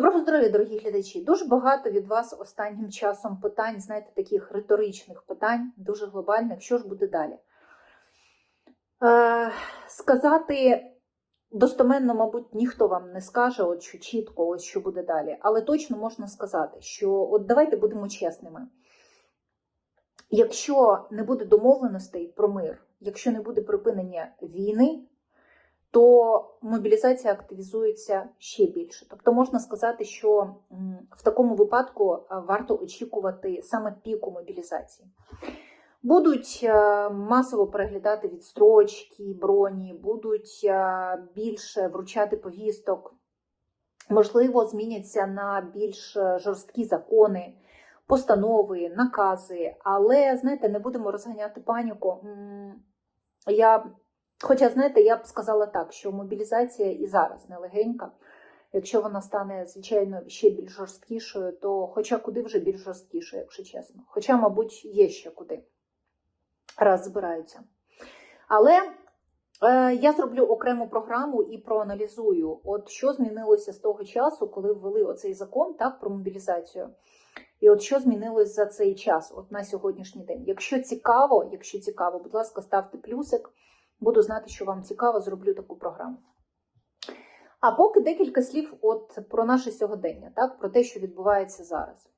Доброго здоров'я, дорогі глядачі. Дуже багато від вас останнім часом питань, знаєте, таких риторичних питань, дуже глобальних. Що ж буде далі? Е, сказати достоменно, мабуть, ніхто вам не скаже, от що чітко, ось що буде далі. Але точно можна сказати, що от давайте будемо чесними. Якщо не буде домовленостей про мир, якщо не буде припинення війни, то мобілізація активізується ще більше. Тобто можна сказати, що в такому випадку е, варто очікувати саме піку мобілізації. Будуть е, масово переглядати відстрочки, броні, будуть е, більше вручати повісток, можливо, зміняться на більш жорсткі закони, постанови, накази. Але знаєте, не будемо розганяти паніку. Я Хоча, знаєте, я б сказала так, що мобілізація і зараз нелегенька. Якщо вона стане, звичайно, ще більш жорсткішою, то хоча куди вже більш жорсткішою, якщо чесно. Хоча, мабуть, є ще куди, раз збираються. Але е, я зроблю окрему програму і проаналізую, от що змінилося з того часу, коли ввели оцей закон так, про мобілізацію. І от що змінилось за цей час, от на сьогоднішній день. Якщо цікаво, якщо цікаво, будь ласка, ставте плюсик. Буду знати, що вам цікаво, зроблю таку програму. А поки декілька слів от про наше сьогодення, так, про те, що відбувається зараз.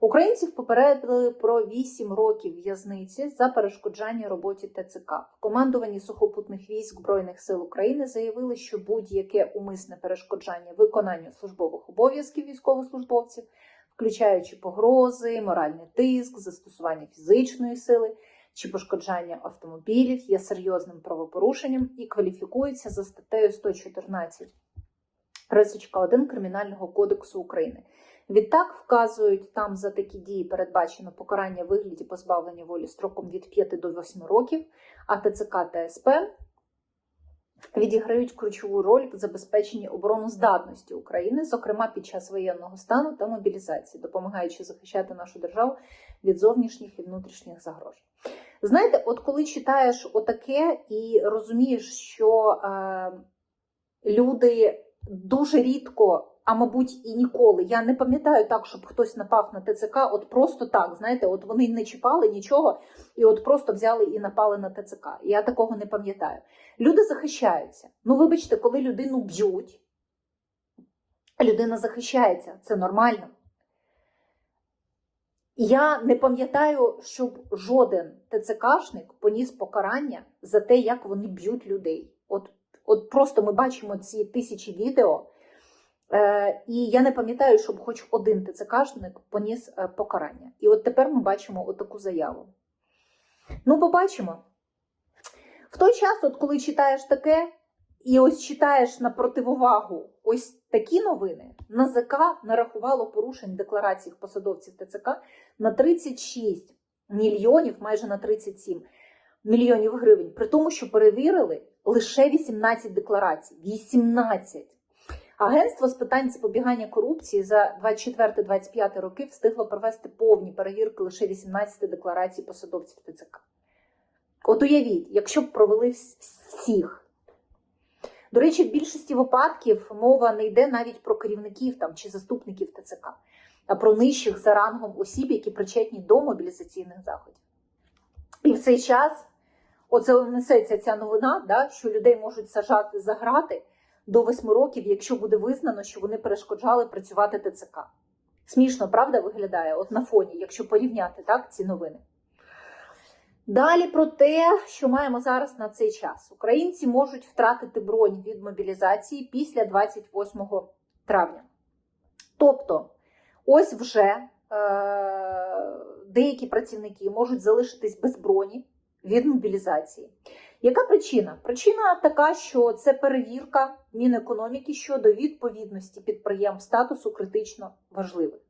Українців попередили про 8 років в'язниці за перешкоджання роботі ТЦК. В командуванні сухопутних військ Збройних сил України заявили, що будь-яке умисне перешкоджання виконанню службових обов'язків військовослужбовців, включаючи погрози, моральний тиск, застосування фізичної сили чи пошкоджання автомобілів є серйозним правопорушенням і кваліфікується за статтею 114 рисочка 1 Кримінального кодексу України. Відтак вказують, там за такі дії передбачено покарання вигляді позбавлення волі строком від 5 до 8 років, а ТЦК та СП відіграють ключову роль в забезпеченні обороноздатності України, зокрема під час воєнного стану та мобілізації, допомагаючи захищати нашу державу від зовнішніх і внутрішніх загроз. Знаєте, от коли читаєш отаке і розумієш, що е, люди дуже рідко, а мабуть, і ніколи, я не пам'ятаю так, щоб хтось напав на ТЦК, от просто так, знаєте, от вони не чіпали нічого, і от просто взяли і напали на ТЦК. Я такого не пам'ятаю. Люди захищаються. Ну, вибачте, коли людину б'ють, людина захищається, це нормально. Я не пам'ятаю, щоб жоден ТЦКшник поніс покарання за те, як вони б'ють людей. От от просто ми бачимо ці тисячі відео, і я не пам'ятаю, щоб хоч один ТЦКшник поніс е, покарання. І от тепер ми бачимо отаку заяву. Ну, побачимо. В той час, от коли читаєш таке, і ось читаєш на противовагу ось такі новини, НАЗК нарахувало порушень декларацій посадовців ТЦК на 36 мільйонів, майже на 37 мільйонів гривень, при тому, що перевірили лише 18 декларацій. 18! Агентство з питань запобігання корупції за 24-25 роки встигло провести повні перевірки лише 18 декларацій посадовців ТЦК. От уявіть, якщо б провели всіх. До речі, в більшості випадків мова не йде навіть про керівників там чи заступників ТЦК, а про нижчих за рангом осіб, які причетні до мобілізаційних заходів. І в цей час оце несеться ця новина, да, що людей можуть сажати за грати до 8 років, якщо буде визнано, що вони перешкоджали працювати ТЦК. Смішно, правда, виглядає от на фоні, якщо порівняти так, ці новини. Далі про те, що маємо зараз на цей час. Українці можуть втратити бронь від мобілізації після 28 травня. Тобто, ось вже е, деякі працівники можуть залишитись без броні від мобілізації. Яка причина? Причина така, що це перевірка Мінекономіки щодо відповідності підприємств статусу критично важливих.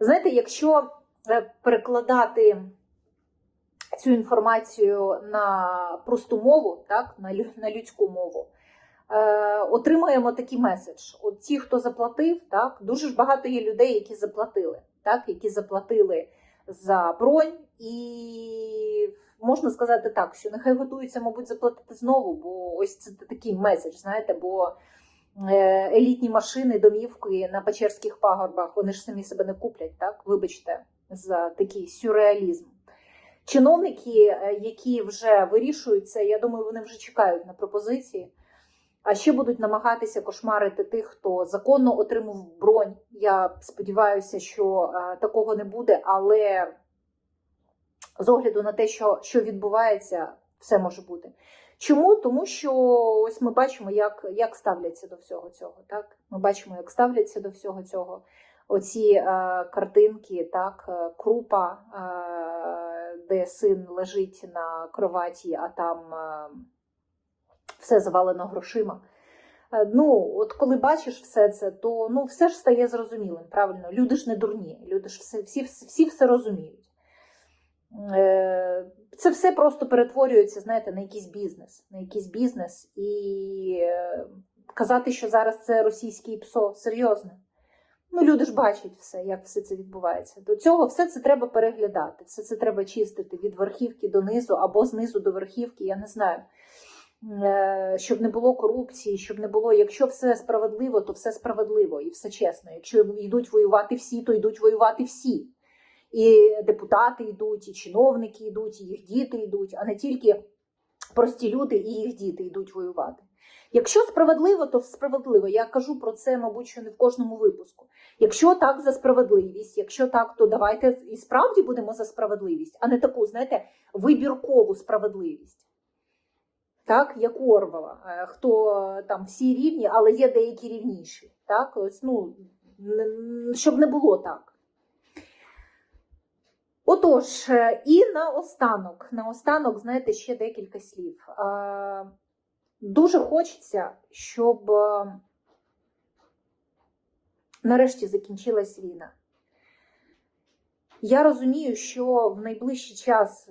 Знаєте, якщо е, перекладати цю інформацію на просту мову, так, на людську мову, е, отримуємо такий меседж. От ті, хто заплатив, так, дуже ж багато є людей, які заплатили, так, які заплатили за бронь, і можна сказати так, що нехай готуються, мабуть, заплатити знову, бо ось це такий меседж, знаєте, бо е, елітні машини, домівки на Печерських пагорбах. Вони ж самі себе не куплять, так? Вибачте, за такий сюрреалізм. Чиновники, е, які вже вирішують це, я думаю, вони вже чекають на пропозиції. А ще будуть намагатися кошмарити тих, хто законно отримав бронь. Я сподіваюся, що е, такого не буде, але з огляду на те, що, що відбувається, все може бути. Чому? Тому що ось ми бачимо, як, як ставляться до всього цього. Так? Ми бачимо, як ставляться до всього цього. Оці е, картинки, так, е, крупа, е, де син лежить на кроваті, а там е, все завалено грошима. Е, Ну, от коли бачиш все це, то ну, все ж стає зрозумілим, правильно? Люди ж не дурні, люди ж все, всі, всі все розуміють. Е, Це все просто перетворюється, знаєте, на якийсь бізнес. На якийсь бізнес. І е, казати, що зараз це російський ПСО, серйозно. Ну, люди ж бачать все, як все це відбувається. До цього все це треба переглядати, все це треба чистити від верхівки до низу або знизу до верхівки, я не знаю. Е, Щоб не було корупції, щоб не було, якщо все справедливо, то все справедливо і все чесно. Якщо йдуть воювати всі, то йдуть воювати всі. І депутати йдуть, і чиновники йдуть, і їх діти йдуть, а не тільки прості люди і їх діти йдуть воювати. Якщо справедливо, то справедливо. Я кажу про це, мабуть, що не в кожному випуску. Якщо так за справедливість, якщо так, то давайте і справді будемо за справедливість, а не таку, знаєте, вибіркову справедливість. Так, як Орвала, Е, хто там всі рівні, але є деякі рівніші. Так, ось ну щоб не було так. Отож, е, і наостанок, наостанок, знаєте, ще декілька слів. Е, Дуже хочеться, щоб е, нарешті закінчилась війна. Я розумію, що в найближчий час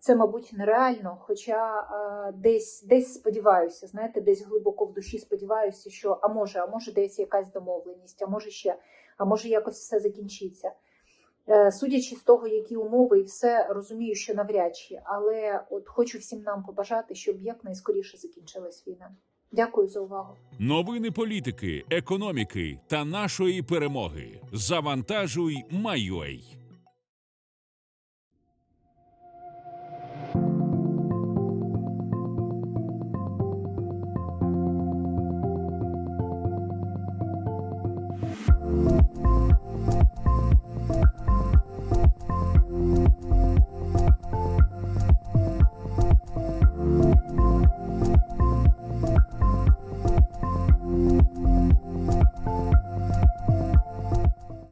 це, мабуть, нереально, хоча десь, десь сподіваюся, знаєте, десь глибоко в душі сподіваюся, що а може, а може, десь якась домовленість, а може ще, а може якось все закінчиться. Е, Судячи з того, які умови, і все розумію, що навряд чи, але от хочу всім нам побажати, щоб якнайскоріше закінчилась війна. Дякую за увагу. Новини політики, економіки та нашої перемоги. Завантажуй, Майой.